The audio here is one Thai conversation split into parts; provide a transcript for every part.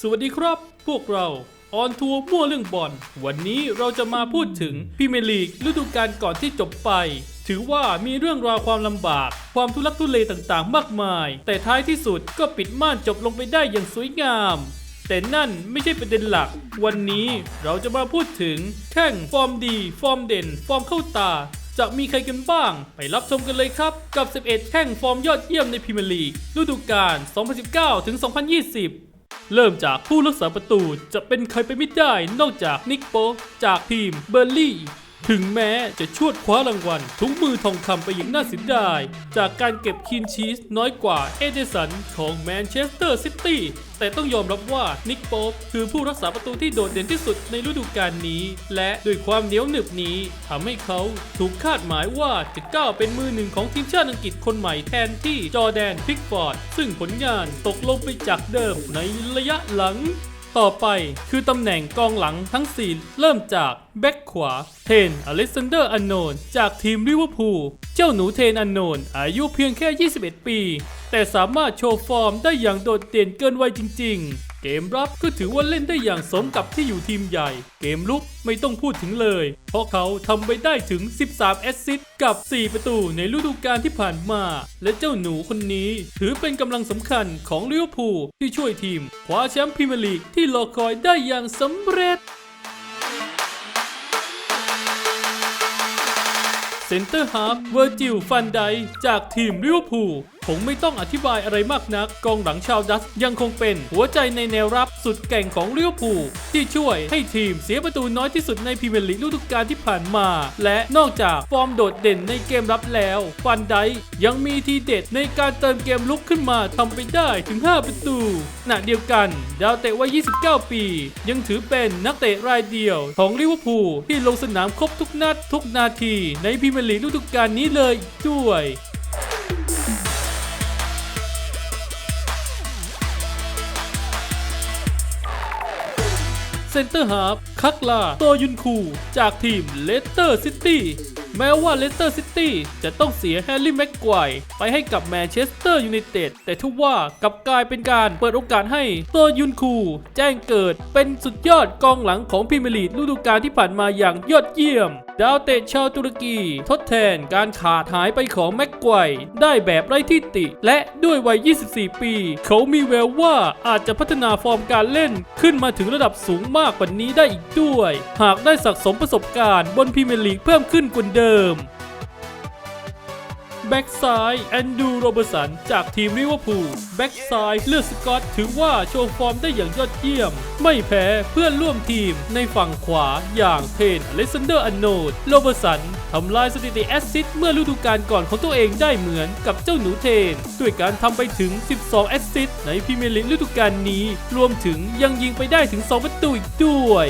สวัสดีครับ พวกเราออนทัวร์มั่วเรื่องบอลวันนี้เราจะมาพูดถึงพรีเมียร์ลีกฤดูกาลก่อนที่จบไป ถือว่ามีเรื่องราวความลำบาก ความทุลักทุเลต่างๆ มากมาย แต่ท้ายที่สุดก็ปิดม่านจบลงไปได้อย่างสวยงาม แต่นั่นไม่ใช่ประเด็นหลัก วันนี้เราจะมาพูดถึงแข้งฟอร์มดี ฟอร์มเด่น ฟอร์มเข้าตา จะมีใครกันบ้าง ไปรับชมกันเลยครับ กับ 11 แข้งฟอร์มยอดเยี่ยมในพรีเมียร์ลีกฤดูกาล 2019-2020 เริ่มจากผู้รักษาประตูจะเป็นใครไปไม่ได้นอกจากนิกโปจากทีมเบอร์ลี่ ถึงแม้จะชวดคว้ารางวัลถุงมือทองคำไปอย่างน่าเสียดาย จากการเก็บคีนชีสน้อยกว่าเอเดสันของแมนเชสเตอร์ซิตี้ แต่ต้องยอมรับว่านิกโป๊ปคือผู้รักษาประตูที่โดดเด่นที่สุดในฤดูกาลนี้ และด้วยความเหนียวหนึบนี้ทำให้เขาถูกคาดหมายว่าจะก้าวเป็นมือหนึ่งของทีมชาติอังกฤษคนใหม่แทนที่จอแดนพิกฟอร์ด ซึ่งผลงานตกลงไปจากเดิมในระยะหลัง ต่อไปคือตำแหน่งกองหลังทั้ง 4 เริ่มจากแบ็คขวา เทน อเล็กซานเดอร์ อันโนน จากทีมลิเวอร์พูล เจ้าหนูเทน อันโนน อายุเพียงแค่ 21 ปี แต่สามารถโชว์ฟอร์มได้อย่างโดดเด่นเกินวัยจริง ๆ เกมรับก็ถือว่าเล่นได้อย่างสมกับที่อยู่ทีมใหญ่ เกมลุกไม่ต้องพูดถึงเลย เพราะเขาทำไปได้ถึง 13 แอสซิสต์กับ 4 ประตูในฤดูกาลที่ผ่านมา และเจ้าหนูคนนี้ถือเป็นกำลังสำคัญของลิเวอร์พูลที่ช่วยทีมคว้าแชมป์พรีเมียร์ลีกที่รอคอยได้อย่างสำเร็จเซนเตอร์ฮาร์ฟเวอร์จิลฟันไดจากทีมลิเวอร์พูล คงไม่ต้องอธิบายอะไรมากนัก กองหลังชาวดัตช์ยังคงเป็นหัวใจในแนวรับสุดแก่งของลิเวอร์พูลที่ช่วยให้ทีมเสียประตูน้อยที่สุดในพรีเมียร์ลีกฤดูกาลที่ผ่านมา และนอกจากฟอร์มโดดเด่นในเกมรับแล้วฟันไดยังมีทีเด็ดในการเติมเกมลุกขึ้นมาทำไปได้ถึง 5 ประตูขณะเดียวกัน ดาวเตะวัย 29 ปี ยังถือเป็นนักเตะรายเดียวของลิเวอร์พูลที่ลงสนามครบทุกนัดทุกนาทีในพรีเมียร์ลีกฤดูกาลนี้เลยด้วย ซนเตอร์ฮาร์ฟคักลาโตยุนคู จากทีมเลสเตอร์ซิตี้แม้ว่าเลสเตอร์ซิตี้จะต้องเสียแฮร์รี่แม็กไกวร์ไปให้กับแมนเชสเตอร์ยูไนเต็ดแต่ทุกว่ากับกลายเป็นการเปิดโอกาสให้โตยุนคู แจ้งเกิดเป็นสุดยอดกองหลังของพรีเมียร์ลีกฤดูกาลที่ผ่านมาอย่างยอดเยี่ยม ดาวเตะชาวตุรกี ทดแทนการขาดหายไปของแม็กไกวได้แบบไร้ที่ติ และด้วยวัย 24 ปี เขามีแววว่าอาจจะพัฒนาฟอร์มการเล่น ขึ้นมาถึงระดับสูงมากกว่านี้ได้อีกด้วย หากได้สะสมประสบการณ์บนพรีเมียร์ลีกเพิ่มขึ้นกว่าเดิม แบ็กซ้ายแอนดูโรเบอร์สันจากทีมลิเวอร์พูลแบ็กซ้ายเลือดสกอตถือว่าโชว์ฟอร์มได้อย่างยอดเยี่ยม ไม่แพ้เพื่อนร่วมทีมในฝั่งขวาอย่างเทนอเลซานเดอร์อันโนดโรเบอร์สันทำลายสถิติแอสซิสต์เมื่อฤดูกาลก่อนของตัวเองได้เหมือนกับเจ้าหนูเทน ด้วยการทำไปถึง 12 แอสซิสต์ในพรีเมียร์ลีกฤดูกาลนี้ รวมถึงยังยิงไปได้ถึง 2 ประตูอีกด้วย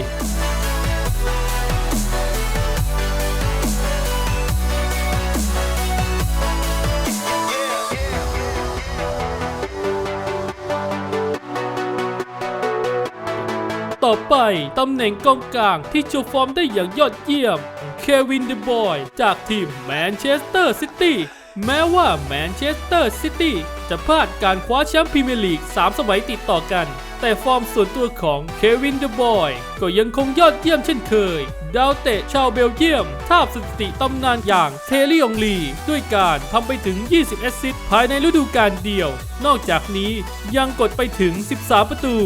ต่อไปตำแหน่งกองกลางที่โชว์ฟอร์มได้อย่างยอดเยี่ยม เควินเดบอยจากทีมแมนเชสเตอร์ซิตี้แม้ว่าแมนเชสเตอร์ซิตี้ จะพลาดการคว้าแชมป์พรีเมียร์ลีก 3 สมัยติดต่อกัน แต่ฟอร์มส่วนตัวของเควินเดบอยก็ยังคงยอดเยี่ยมเช่นเคย ดาวเตะชาวเบลเยียมทาบสถิติตำนานอย่างเทลี่องลี ด้วยการทำไปถึง 20 แอสซิสต์ภายในฤดูกาลเดียว นอกจากนี้ยังกดไปถึง 13 ประตู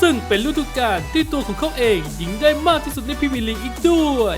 ซึ่งเป็นฤดูกาลที่ตัวของเขาเองยิงได้มากที่สุดในพรีเมียร์ลีกอีกด้วย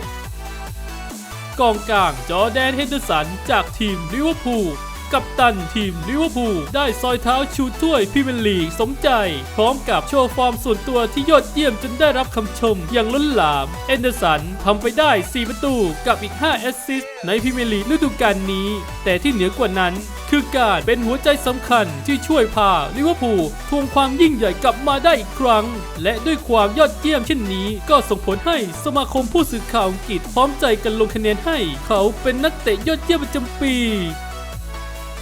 กองกลางจอแดนเฮนเดอร์สันจากทีมลิเวอร์พูล กับตันทีมลิเวอร์พูลได้ซอยเท้าชูถ้วยพรีเมยร์ลีกสมใจ พร้อมกับโชว์ฟอร์มส่วนตัวที่ยอดเยี่ยมจนได้รับคำชมอย่างล้นหลาม เอนเดอร์สันทำไปได้ 4 ประตูกับอีก 5 แอสซิสต์ในพรีเมยร์ลีกฤดูกาลนี้ แต่ที่เหนือกว่านั้นคือการเป็นหัวใจสำคัญที่ช่วยพาลิเวอร์พูลทวงความยิ่งใหญ่กลับมาได้อีกครั้ง และด้วยความยอดเยี่ยมเช่นนี้ ก็ส่งผลให้สมาคมผู้สื่อข่าวอังกฤษพร้อมใจกันลงคะแนนให้ เขาเป็นนักเตะยอดเยี่ยมประจำปี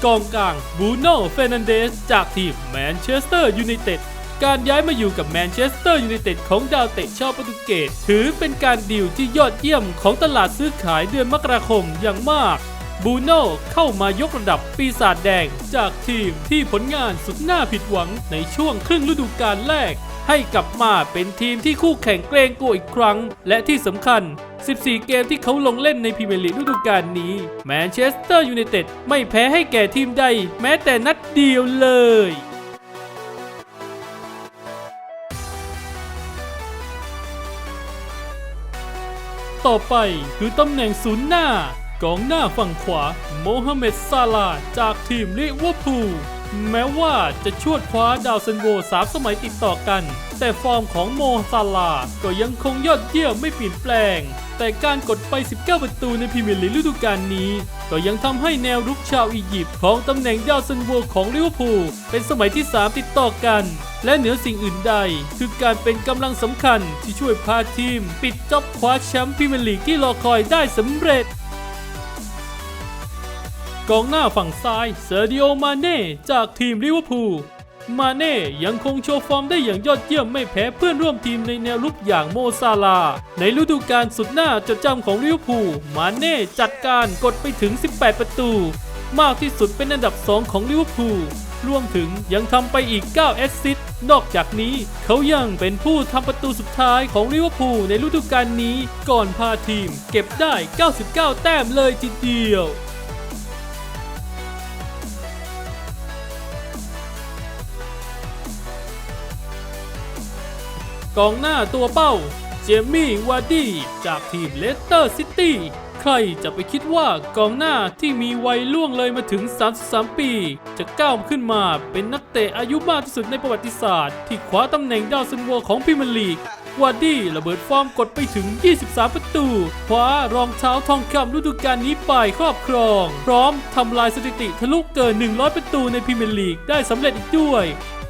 กองกลางบูโน่เฟรนันเดสจากทีมแมนเชสเตอร์ยูไนเต็ดการย้ายมาอยู่กับแมนเชสเตอร์ยูไนเต็ดของดาวเตะชาวโปรตุเกสถือเป็นการดีลที่ยอดเยี่ยมของตลาดซื้อขายเดือนมกราคมอย่างมากบูโน่เข้ามายกระดับปีศาจแดงจากทีมที่ผลงานสุดน่าผิดหวังในช่วงครึ่งฤดูกาลแรก ให้กลับมาเป็นทีมที่คู่แข่งเกรงกลัวอีกครั้ง และที่สำคัญ 14 เกมที่เขาลงเล่นในพรีเมียร์ลีกฤดูกาลนี้ แมนเชสเตอร์ยูไนเต็ดไม่แพ้ให้แก่ทีมใด แม้แต่นัดเดียวเลยต่อไปคือตำแหน่งศูนย์หน้ากองหน้าฝั่งขวา โมฮัมเหม็ดซาลา จากทีมลิเวอร์พูล แม้ว่าจะชวดคว้าดาวซันโวสามสมัยติดต่อกัน แต่ฟอร์มของโมซาลาก็ยังคงยอดเยี่ยมไม่เปลี่ยนแปลง แต่การกดไป 19 ประตูในพรีเมียร์ลีกฤดูกาลนี้ ก็ยังทำให้แนวรุกชาวอียิปต์ของตำแหน่งดาวซันโวของลิเวอร์พูลเป็นสมัยที่ 3 ติดต่อกัน และเหนือสิ่งอื่นใด คือการเป็นกำลังสำคัญที่ช่วยพาทีม ปิดจ็อบคว้าแชมป์พรีเมียร์ลีกที่รอคอยได้สำเร็จ กองหน้าฝั่งซ้ายเซอร์ดิโอมาเน่จากทีมลิเวอร์พูลมาเน่ยังคงโชว์ฟอร์มได้อย่างยอดเยี่ยมไม่แพ้เพื่อนร่วมทีมในแนวลุกอย่างโมซาลา ในฤดูกาลสุดหน่าจดจำของลิเวอร์พูลมาเน่จัดการกดไปถึง 18 ประตู มากที่สุดเป็นอันดับ 2 ของลิเวอร์พูลรวมถึงยังทำไปอีก 9 แอสซิสต์นอกจากนี้เขายังเป็นผู้ทำประตูสุดท้ายของลิเวอร์พูลในฤดูกาลนี้ก่อนพาทีม เก็บได้ 99 แต้มเลยทีเดียว กองหน้าตัวเป้า เจมี่วาร์ดี้จากทีมเลสเตอร์ซิตี้ใครจะไปคิดว่ากองหน้าที่มีวัยล่วงเลยมาถึง 33 ปี จะก้าวขึ้นมาเป็นนักเตะอายุมากที่สุดในประวัติศาสตร์ ที่คว้าตำแหน่งดาวซันโวของพรีเมียร์ลีกวาร์ดี้ระเบิดฟอร์มกดไปถึง 23 ประตู คว้ารองเท้าทองคำฤดูกาลนี้ไปครอบครอง พร้อมทำลายสถิติทะลุเกิน 100 ประตูในพรีเมียร์ลีกได้สำเร็จอีกด้วย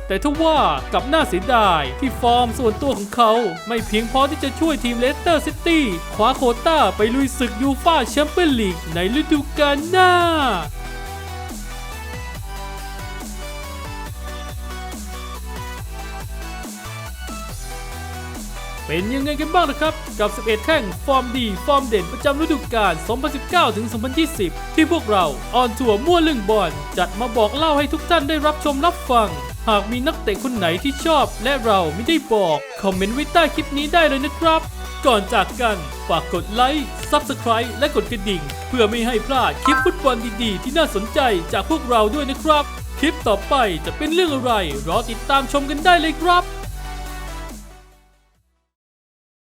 แต่ทว่ากับหน้าเสียดายที่ฟอร์มส่วนตัวของเขา ไม่เพียงพอที่จะช่วยทีมเลสเตอร์ซิตี้คว้าโคต้าไปลุยศึกยูฟ่าแชมเปี้ยนลีกในฤดูกาลหน้าเป็นยังไงกันบ้างนะครับ กับ 11 แข้งฟอร์มดี ฟอร์มเด่นประจำฤดูกาล 2019 ถึง 2020 ที่พวกเราออนทัวร์มั่วเรื่องบอลจัดมาบอกเล่าให้ทุกท่านได้รับชมรับฟัง หากมีนักเตะคนไหนที่ชอบและเราไม่ได้บอก คอมเมนต์ไว้ใต้คลิปนี้ได้เลยนะครับ ก่อนจากกันฝากกดไลค์ Subscribe และกดกระดิ่ง เพื่อไม่ให้พลาดคลิปฟุตบอลดีๆ ที่น่าสนใจจากพวกเราด้วยนะครับ คลิปต่อไปจะเป็นเรื่องอะไร รอติดตามชมกันได้เลยครับ